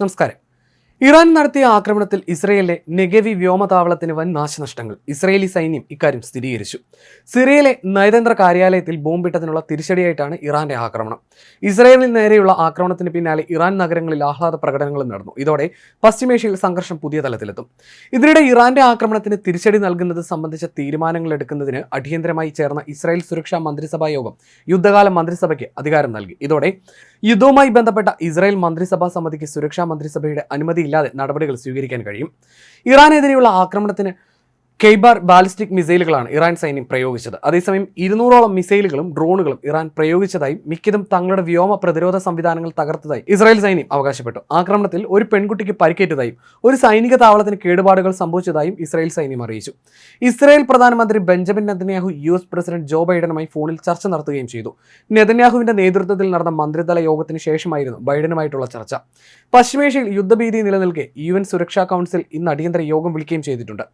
നമസ്കാരം. ഇറാൻ നടത്തിയ ആക്രമണത്തിൽ ഇസ്രയേലിലെ നെഗവി വ്യോമതാവളത്തിന് വൻ നാശനഷ്ടങ്ങൾ. ഇസ്രയേലി സൈന്യം ഇക്കാര്യം സ്ഥിരീകരിച്ചു. സിറിയയിലെ നയതന്ത്ര കാര്യാലയത്തിൽ ബോംബിട്ടതിനുള്ള തിരിച്ചടിയായിട്ടാണ് ഇറാന്റെ ആക്രമണം. ഇസ്രയേലിന് നേരെയുള്ള ആക്രമണത്തിന് പിന്നാലെ ഇറാൻ നഗരങ്ങളിൽ ആഹ്ലാദ പ്രകടനങ്ങളും നടന്നു. ഇതോടെ പശ്ചിമേഷ്യയിൽ സംഘർഷം പുതിയ തലത്തിലെത്തും. ഇതിനിടെ ഇറാന്റെ ആക്രമണത്തിന് തിരിച്ചടി നൽകുന്നത് സംബന്ധിച്ച തീരുമാനങ്ങൾ എടുക്കുന്നതിന് അടിയന്തരമായി ചേർന്ന ഇസ്രായേൽ സുരക്ഷാ മന്ത്രിസഭാ യോഗം യുദ്ധകാല മന്ത്രിസഭയ്ക്ക് അധികാരം നൽകി. ഇതോടെ യുദ്ധവുമായി ബന്ധപ്പെട്ട ഇസ്രായേൽ മന്ത്രിസഭാ സമിതിക്ക് സുരക്ഷാ മന്ത്രിസഭയുടെ അനുമതിയില്ലാതെ നടപടികൾ സ്വീകരിക്കാൻ കഴിയും. ഇറാനെതിരെയുള്ള ആക്രമണത്തിന് കെയ്ബാർ ബാലിസ്റ്റിക് മിസൈലുകളാണ് ഇറാൻ സൈന്യം പ്രയോഗിച്ചത്. അതേസമയം ഇരുന്നൂറോളം മിസൈലുകളും ഡ്രോണുകളും ഇറാൻ പ്രയോഗിച്ചതായും മിക്കതും തങ്ങളുടെ വ്യോമ പ്രതിരോധ സംവിധാനങ്ങൾ തകർത്തതായി ഇസ്രായേൽ സൈന്യം അവകാശപ്പെട്ടു. ആക്രമണത്തിൽ ഒരു പെൺകുട്ടിക്ക് പരിക്കേറ്റതായും ഒരു സൈനിക താവളത്തിന് കേടുപാടുകൾ സംഭവിച്ചതായും ഇസ്രായേൽ സൈന്യം അറിയിച്ചു. ഇസ്രായേൽ പ്രധാനമന്ത്രി Benjamin Netanyahu U S president Joe ബൈഡനുമായി ഫോണിൽ ചർച്ച നടത്തുകയും ചെയ്തു. നെതന്യാഹുവിന്റെ നേതൃത്വത്തിൽ നടന്ന മന്ത്രിതല യോഗത്തിന് ശേഷമായിരുന്നു ബൈഡനുമായിട്ടുള്ള ചർച്ച. പശ്ചിമേഷ്യയിൽ യുദ്ധഭീതി നിലനിൽക്കെ യു എൻ സുരക്ഷാ കൗൺസിൽ ഇന്ന് അടിയന്തര യോഗം വിളിക്കുകയും ചെയ്തിട്ടുണ്ട്.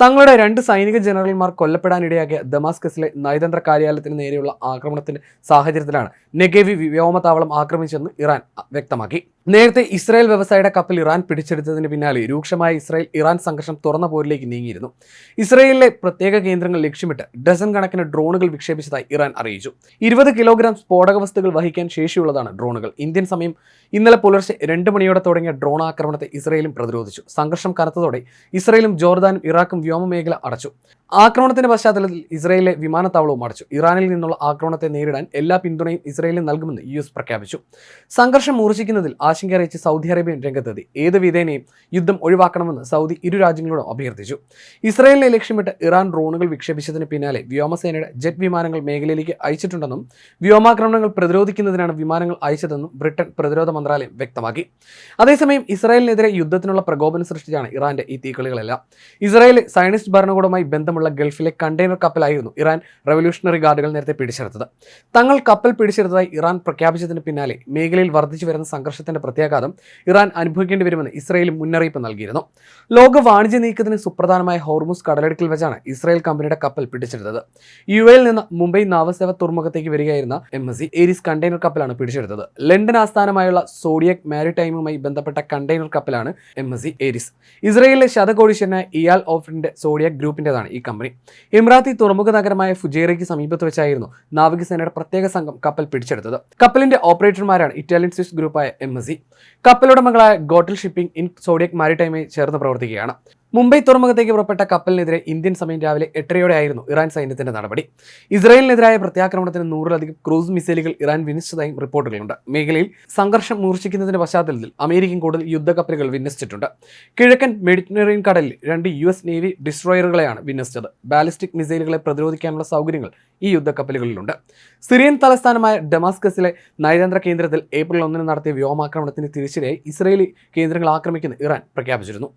തങ്ങളുടെ രണ്ട് സൈനിക ജനറൽമാർ കൊല്ലപ്പെടാനിടയാക്കിയ ദമാസ്കസിലെ നയതന്ത്ര കാര്യാലയത്തിന് നേരെയുള്ള ആക്രമണത്തിന്റെ സാഹചര്യത്തിലാണ് നെഗേവി വ്യോമതാവളം ആക്രമിച്ചെന്ന് ഇറാൻ വ്യക്തമാക്കി. നേരത്തെ ഇസ്രായേൽ വ്യവസായിയുടെ കപ്പൽ ഇറാൻ പിടിച്ചെടുത്തതിന് പിന്നാലെ രൂക്ഷമായ ഇസ്രായേൽ ഇറാൻ സംഘർഷം തുറന്ന പോരിലേക്ക് നീങ്ങിയിരുന്നു. ഇസ്രായേലിലെ പ്രത്യേക കേന്ദ്രങ്ങൾ ലക്ഷ്യമിട്ട് ഡസൻ കണക്കിന് ഡ്രോണുകൾ വിക്ഷേപിച്ചതായി ഇറാൻ അറിയിച്ചു. ഇരുപത് കിലോഗ്രാം സ്ഫോടക വസ്തുക്കൾ വഹിക്കാൻ ശേഷിയുള്ളതാണ് ഡ്രോണുകൾ. ഇന്ത്യൻ സമയം ഇന്നലെ പുലർച്ചെ രണ്ട് മണിയോടെ തുടങ്ങിയ ഡ്രോൺ ആക്രമണത്തെ ഇസ്രായേലും പ്രതിരോധിച്ചു. സംഘർഷം കനത്തതോടെ ഇസ്രായേലും ജോർദാനും ഇറാഖും വ്യോമമേഖല അടച്ചു. ആക്രമണത്തിന്റെ പശ്ചാത്തലത്തിൽ ഇസ്രായേലിലെ വിമാനത്താവളവും അടച്ചു. ഇറാനിൽ നിന്നുള്ള ആക്രമണത്തെ നേരിടാൻ എല്ലാ പിന്തുണയും ഇസ്രായേലിന് നൽകുമെന്ന് യു എസ് പ്രഖ്യാപിച്ചു. സംഘർഷം മൂർച്ഛിക്കുന്നതിൽ ആശങ്ക അറിയിച്ച് സൗദി അറേബ്യൻ രംഗത്തെത്തി. ഏത് വിധേനയും യുദ്ധം ഒഴിവാക്കണമെന്ന് സൗദി ഇരു രാജ്യങ്ങളോടും അഭ്യർത്ഥിച്ചു. ഇസ്രായേലിനെ ലക്ഷ്യമിട്ട് ഇറാൻ ഡ്രോണുകൾ വിക്ഷേപിച്ചതിന് പിന്നാലെ വ്യോമസേനയുടെ ജെറ്റ് വിമാനങ്ങൾ മേഖലയിലേക്ക് അയച്ചിട്ടുണ്ടെന്നും വ്യോമാക്രമണങ്ങൾ പ്രതിരോധിക്കുന്നതിനാണ് വിമാനങ്ങൾ അയച്ചതെന്നും ബ്രിട്ടൻ പ്രതിരോധ മന്ത്രാലയം വ്യക്തമാക്കി. അതേസമയം ഇസ്രായേലിനെതിരെ യുദ്ധത്തിനുള്ള പ്രകോപനം സൃഷ്ടിച്ചാണ് ഇറാന്റെ ഈ തീക്കളികളെല്ലാം. ഇസ്രായേൽ സയനിസ്റ്റ് ഭരണകൂടവുമായി ബന്ധമുള്ള ഗൾഫിലെ കണ്ടെയ്നർ കപ്പലായിരുന്നു ഇറാൻ റവല്യൂഷണറി ഗാർഡുകൾ നേരത്തെ പിടിച്ചെടുത്തത്. തങ്ങൾ കപ്പൽ പിടിച്ചെടുത്തതായി ഇറാൻ പ്രഖ്യാപിച്ചതിന് പിന്നാലെ മേഖലയിൽ വർദ്ധിച്ചു വരുന്ന സംഘർഷത്തിന്റെ പ്രത്യാഘാതം ഇറാൻ അനുഭവിക്കേണ്ടി വരുമെന്ന് ഇസ്രായേൽ മുന്നറിയിപ്പ് നൽകിയിരുന്നു. ലോക വാണിജ്യ നീക്കത്തിന് സുപ്രധാനമായ ഹോർമുസ് കടലിടുക്കിൽ വെച്ചാണ് ഇസ്രായേൽ കമ്പനിയുടെ കപ്പൽ പിടിച്ചെടുത്തത്. യു എയിൽ നിന്ന് മുംബൈ നാവസേവ തുറമുഖത്തേക്ക് വരികയായിരുന്ന M S C Aries container കപ്പലാണ് പിടിച്ചെടുത്തത്. ലണ്ടൻ ആസ്ഥാനമായുള്ള സോഡിയക് മാരിടൈമുമായി ബന്ധപ്പെട്ട കണ്ടെയ്നർ കപ്പലാണ് എം എസ് സി ഏരിസ്. ഇസ്രായേലിലെ ശതകോടീശ്വരനായ ഇയാൽ ഓഫറിന്റെ സോഡിയക് ഗ്രൂപ്പിന്റേതാണ് ഈ കമ്പനി. ഇമ്രാത്തി തുറമുഖ നഗരമായ ഫുജേറയ്ക്ക് സമീപത്ത് വെച്ചായിരുന്നു നാവികസേനയുടെ പ്രത്യേക സംഘം കപ്പൽ പിടിച്ചെടുത്തത്. കപ്പലിന്റെ ഓപ്പറേറ്റർമാരാണ് ഇറ്റാലിയൻ സ്വിസ് ഗ്രൂപ്പായ എം എസ് കപ്പലുടമകളായ ഗോട്ടൽ ഷിപ്പിംഗ് ഇൻ സോഡിയക് മാരിടൈമായി ചേർന്ന് പ്രവർത്തിക്കുകയാണ്. മുംബൈ തുറമുഖത്തേക്ക് പുറപ്പെട്ട കപ്പലിനെതിരെ ഇന്ത്യൻ സമയം രാവിലെ എട്ടരയോടെയായിരുന്നു ഇറാൻ സൈന്യത്തിന്റെ നടപടി. ഇസ്രായേലിനെതിരായ പ്രത്യാക്രമണത്തിന് നൂറിലധികം ക്രൂസ് മിസൈലുകൾ ഇറാൻ വിന്യസിച്ചതായും റിപ്പോർട്ടുകളുണ്ട്. മേഖലയിൽ സംഘർഷം മൂർച്ഛിക്കുന്നതിന്റെ പശ്ചാത്തലത്തിൽ അമേരിക്കൻ കൂടുതൽ യുദ്ധക്കപ്പലുകൾ വിന്യസിച്ചിട്ടുണ്ട്. കിഴക്കൻ മെഡിറ്ററേനിയൻ കടലിൽ രണ്ട് യു എസ് നേവി ഡിസ്ട്രോയറുകളെയാണ് വിന്യസിച്ചത്. ബാലിസ്റ്റിക് മിസൈലുകളെ പ്രതിരോധിക്കാനുള്ള സൗകര്യങ്ങൾ ഈ യുദ്ധക്കപ്പലുകളിലുണ്ട്. സിറിയൻ തലസ്ഥാനമായ ഡമാസ്കസിലെ നയതന്ത്ര കേന്ദ്രത്തിൽ ഏപ്രിൽ ഒന്നിന് നടത്തിയ വ്യോമാക്രമണത്തിന് തിരിച്ചടിയായി ഇസ്രയേലി കേന്ദ്രങ്ങൾ ആക്രമിക്കുന്ന ഇറാൻ പ്രഖ്യാപിച്ചിരുന്നു.